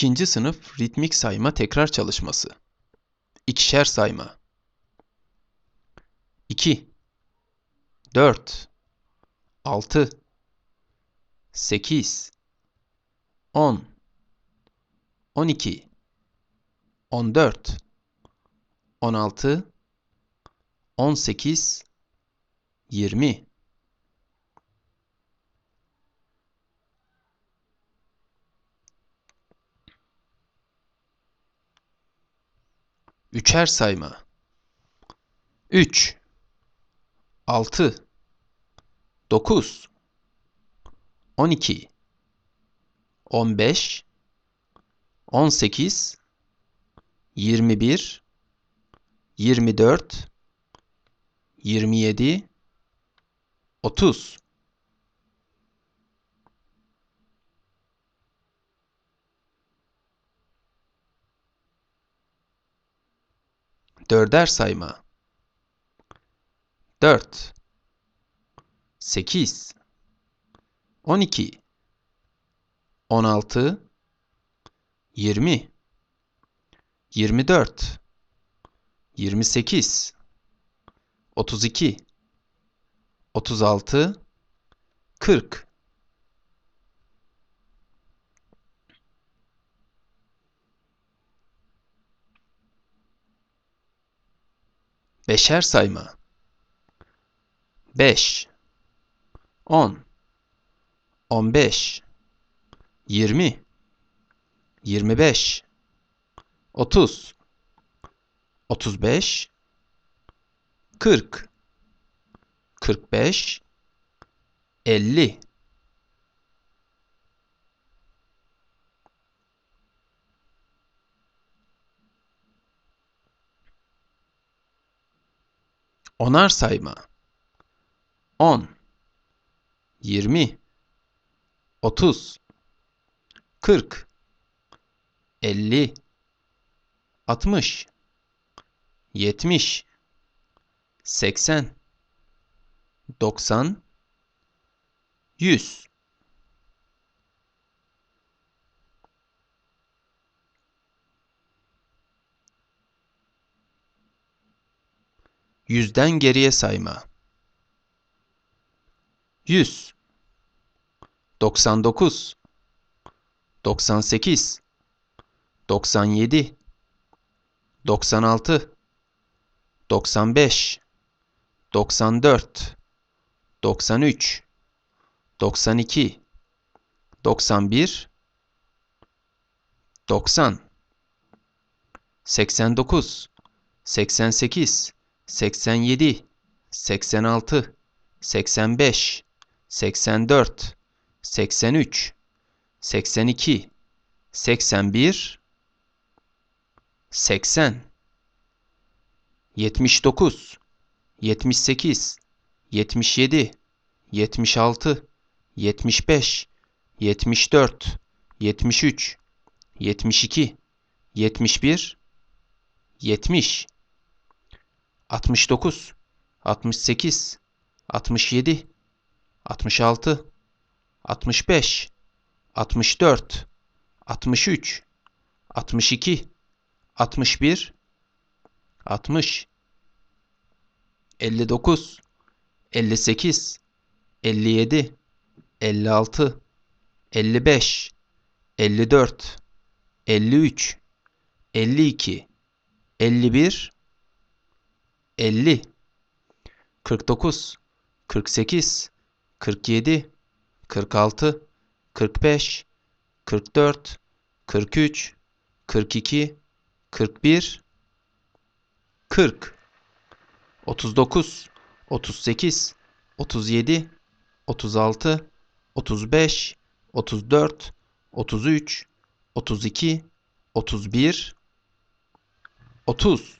İkinci sınıf ritmik sayma tekrar çalışması. İkişer sayma. 2 4 6 8 10 12 14 16 18 20 Üçer sayma. 3 6 9 12 15 18 21 24 27 30 Dörder sayma. 4 8 12 16 20 24 28 32 36 40 Beşer sayma. 5 10 15 20 25 30 35 40 45 50 Onar sayma. 10 20 30 40 50 60 70 80 90 100 Yüzden geriye sayma. 100 99 98 97 96 95 94 93 92 91 90 89 88 87 86 85 84 83 82 81 80 79 78 77 76 75 74 73 72 71 70 69 68 67 66 65 64 63 62 61 60 59 58 57 56 55 54 53 52 51 50 49 48 47 46 45 44 43 42 41 40 39 38 37 36 35 34 33 32 31 30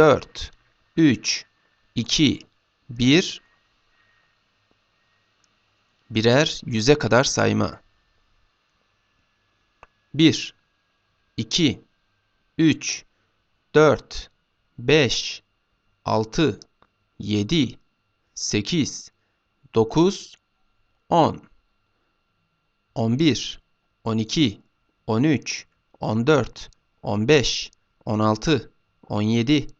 4, 3, 2, 1. Birer yüze kadar sayma. 1, 2, 3, 4, 5, 6, 7, 8, 9, 10, 11, 12, 13, 14, 15, 16, 17,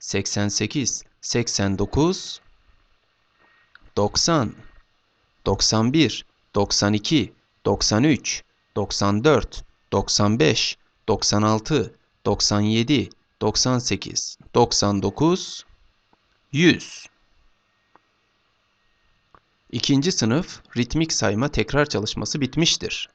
88, 89, 90, 91, 92, 93, 94, 95, 96, 97, 98, 99, 100. İkinci sınıf ritmik sayma tekrar çalışması bitmiştir.